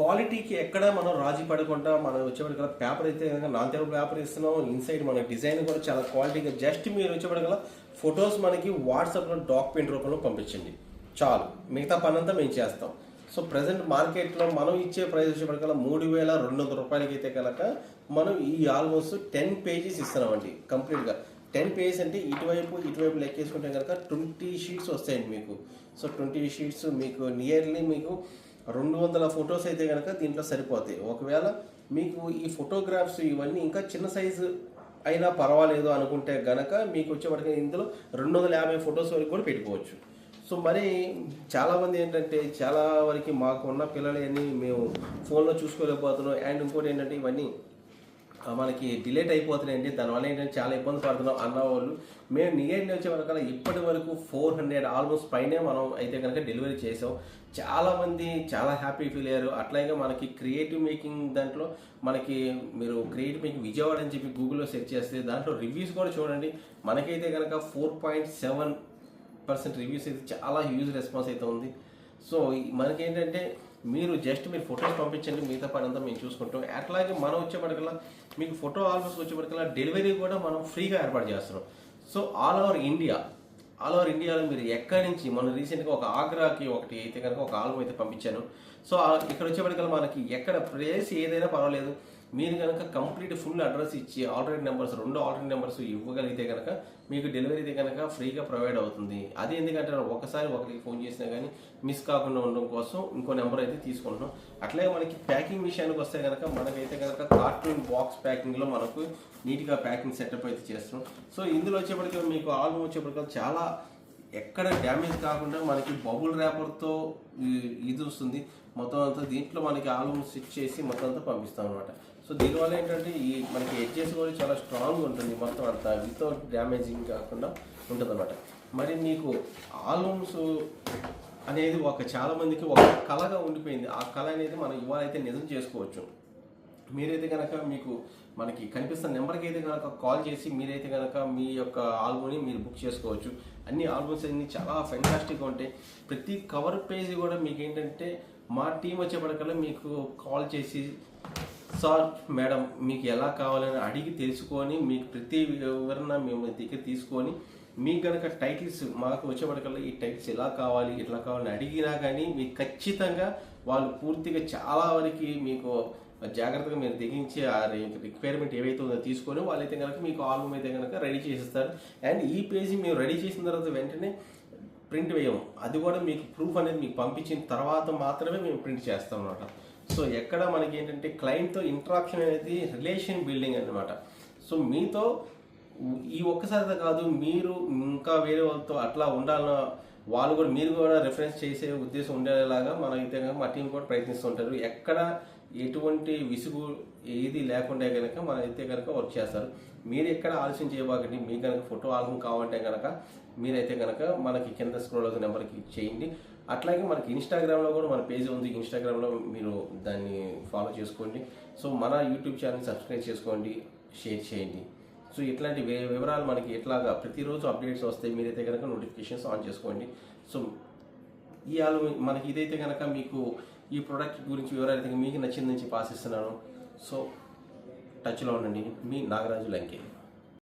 క్వాలిటీకి ఎక్కడ మనం రాజీ పడకుండా మనం వచ్చేప్పటికల్లా పేపర్ అయితే నాన్ తెలుగు పేపర్ ఇస్తున్నాం ఇన్సైడ్ మన డిజైన్ కూడా చాలా క్వాలిటీగా జస్ట్ మీరు వచ్చేప్పటికల్లా ఫొటోస్ మనకి వాట్సాప్లో డాక్యుమెంట్ రూపంలో పంపించండి. చాలు. మిగతా పని అంతా మేము చేస్తాం. సో ప్రజెంట్ మార్కెట్లో మనం ఇచ్చే ప్రైస్ వచ్చేప్పటికల్లా మూడు వేల రెండు వందల రూపాయలకి అయితే కనుక మనం ఈ ఆల్మోస్ట్ టెన్ పేజెస్ ఇస్తున్నామండి కంప్లీట్గా టెన్ పేజెస్ అంటే ఇటువైపు ఇటువైపు లెక్కేసుకుంటే కనుక ట్వంటీ షీట్స్ వస్తాయండి మీకు. సో ట్వంటీ షీట్స్ మీకు నియర్లీ మీకు రెండు వందల ఫొటోస్ అయితే కనుక దీంట్లో సరిపోతాయి. ఒకవేళ మీకు ఈ ఫోటోగ్రాఫ్స్ ఇవన్నీ ఇంకా చిన్న సైజు అయినా పర్వాలేదు అనుకుంటే గనక మీకు వచ్చేవరకు ఇందులో రెండు వందల యాభై ఫొటోస్ వరకు కూడా పెట్టుకోవచ్చు. సో మరి చాలామంది ఏంటంటే చాలా వరకు మాకు ఉన్న పిల్లలని మేము ఫోన్లో చూసుకోలేకపోతున్నాం. అండ్ ఇంకోటి ఏంటంటే ఇవన్నీ మనకి డిలేట్ అయిపోతున్నాయండి. దానివల్ల ఏంటంటే చాలా ఇబ్బంది పడుతున్నాం అన్న వాళ్ళు. మేము నియర్లీ వచ్చే వరకు ఇప్పటి వరకు ఫోర్ హండ్రెడ్ ఆల్మోస్ట్ పైనే మనం అయితే కనుక డెలివరీ చేసాం చాలామంది చాలా హ్యాపీ ఫీల్ అయ్యారు. అట్లాగే మనకి క్రియేటివ్ మేకింగ్ దాంట్లో మనకి మీరు క్రియేటివ్ మేకింగ్ విజయవాడ అని చెప్పి గూగుల్లో సెర్చ్ చేస్తే దాంట్లో రివ్యూస్ కూడా చూడండి. మనకైతే కనుక four point seven percent reviews అయితే చాలా హ్యూజ్ రెస్పాన్స్ అయితే ఉంది. సో మనకేంటంటే మీరు జస్ట్ మీరు ఫొటోస్ పంపించండి మిగతా పని అంతా మేము చూసుకుంటాం. అట్లాగే మనం వచ్చేప్పటికల్లా మీకు ఫోటో ఆల్బమ్స్ వచ్చేప్పటికల్లా డెలివరీ కూడా మనం ఫ్రీగా ఏర్పాటు చేస్తున్నాం. So all over India all over ఇండియాలో మీరు ఎక్కడి నుంచి మనం రీసెంట్గా ఒక ఆగ్రాకి ఒకటి అయితే కనుక ఒక ఆల్బమ్ అయితే పంపించాను. సో ఇక్కడ వచ్చేప్పటికల్లా మనకి ఎక్కడ ప్లేస్ ఏదైనా పర్వాలేదు. మీరు కనుక కంప్లీట్ ఫుల్ అడ్రస్ ఇచ్చి ఆల్రెడీ నెంబర్స్ రెండు ఆల్రెడీ నెంబర్స్ ఇవ్వగలిగితే కనుక మీకు డెలివరీ అయితే కనుక ఫ్రీగా ప్రొవైడ్ అవుతుంది. అదే ఎందుకంటే ఒకసారి ఒకరికి ఫోన్ చేసినా కానీ మిస్ కాకుండా ఉండడం కోసం ఇంకో నెంబర్ అయితే తీసుకుంటున్నాం. అట్లాగే మనకి ప్యాకింగ్ విషయానికి వస్తే కనుక మనకైతే కనుక కార్టూన్ బాక్స్ ప్యాకింగ్లో మనకు నీట్గా ప్యాకింగ్ సెటప్ అయితే చేస్తున్నాం. సో ఇందులో వచ్చేప్పటికి మీకు ఆల్బమ్ వచ్చేప్పటికీ చాలా ఎక్కడ డ్యామేజ్ కాకుండా మనకి బబుల్ ర్యాపర్తో ఇది వస్తుంది. మొత్తం అంతా దీంట్లో మనకి ఆల్బమ్ స్టిచ్ చేసి మొత్తం అంతా పంపిస్తాం అనమాట సో దీనివల్ల ఏంటంటే ఈ మనకి ఎడ్జెస్ కూడా చాలా స్ట్రాంగ్ ఉంటుంది. మొత్తం అంతా వితౌట్ డ్యామేజింగ్ కాకుండా ఉంటుంది అనమాట మరి మీకు ఆల్బమ్స్ అనేది ఒక చాలామందికి ఒక కళగా ఉండిపోయింది. ఆ కళ అనేది మనం ఇవాళైతే నిజం చేసుకోవచ్చు. మీరైతే కనుక మీకు మనకి కనిపిస్తున్న నెంబర్కి అయితే కనుక కాల్ చేసి మీరైతే కనుక మీ యొక్క ఆల్బమ్ని మీరు బుక్ చేసుకోవచ్చు. అన్ని ఆల్బమ్స్ అన్ని చాలా ఫెంటాస్టిక్గా ఉంటాయి. ప్రతి కవర్ పేజ్ కూడా మీకు ఏంటంటే మా టీం వచ్చేప్పటికల్లా మీకు కాల్ చేసి సార్ మేడం మీకు ఎలా కావాలని అడిగి తెలుసుకొని మీకు ప్రతి వివరణ మేము దగ్గర తీసుకొని మీకు కనుక టైటిల్స్ మాకు వచ్చేప్పటికల్లా ఈ టైటిల్స్ ఎలా కావాలి ఇట్లా కావాలని అడిగినా కానీ మీకు ఖచ్చితంగా వాళ్ళు పూర్తిగా చాలా వరకు మీకు జాగ్రత్తగా మీరు తెగించి ఆ రిక్వైర్మెంట్ ఏవైతే ఉందో తీసుకొని వాళ్ళైతే కనుక మీకు ఆల్బమ్ అయితే కనుక రెడీ చేసిస్తారు. అండ్ ఈ పేజీ మేము రెడీ చేసిన తర్వాత వెంటనే ప్రింట్ వేయము. అది కూడా మీకు ప్రూఫ్ అనేది మీకు పంపించిన తర్వాత మాత్రమే మేము ప్రింట్ చేస్తాం అనమాట సో ఎక్కడ మనకి ఏంటంటే క్లయింట్తో ఇంటరాక్షన్ అనేది రిలేషన్ బిల్డింగ్ అన్నమాట. సో మీతో ఈ ఒక్కసారితో కాదు మీరు ఇంకా వేరే వాళ్ళతో అట్లా ఉండాలన్న వాళ్ళు కూడా మీరు కూడా రిఫరెన్స్ చేసే ఉద్దేశం ఉండేలాగా మన అయితే కనుక మా టీం కూడా ప్రయత్నిస్తుంటారు ఎక్కడ ఎటువంటి విసుగు ఏది లేకుండా కనుక మన అయితే కనుక వర్క్ చేస్తారు. మీరు ఎక్కడ ఆలస్యం చేయబాకండి. మీకు కనుక ఫోటో ఆల్బమ్ కావాలంటే కనుక మీరైతే కనుక మనకి కింద స్క్రోల్ నెంబర్కి చేయండి. అట్లాగే మనకి ఇన్స్టాగ్రామ్లో కూడా మన పేజ్ ఉంది. ఇన్స్టాగ్రామ్లో మీరు దాన్ని ఫాలో చేసుకోండి. సో మన యూట్యూబ్ ఛానల్ సబ్స్క్రైబ్ చేసుకోండి. షేర్ చేయండి. సో ఇట్లాంటి వే- వివరాలు మనకి ఎట్లాగా ప్రతిరోజు అప్డేట్స్ వస్తాయి మీరైతే కనుక నోటిఫికేషన్స్ ఆన్ చేసుకోండి. సో ఈ ఆలో మనకి ఇదైతే కనుక మీకు ఈ ప్రోడక్ట్ గురించి వివరాలు అయితే మీకు నచ్చిందని చెప్పి ఆశిస్తున్నాను. సో టచ్లో ఉండండి. మీ నాగరాజు లంకే.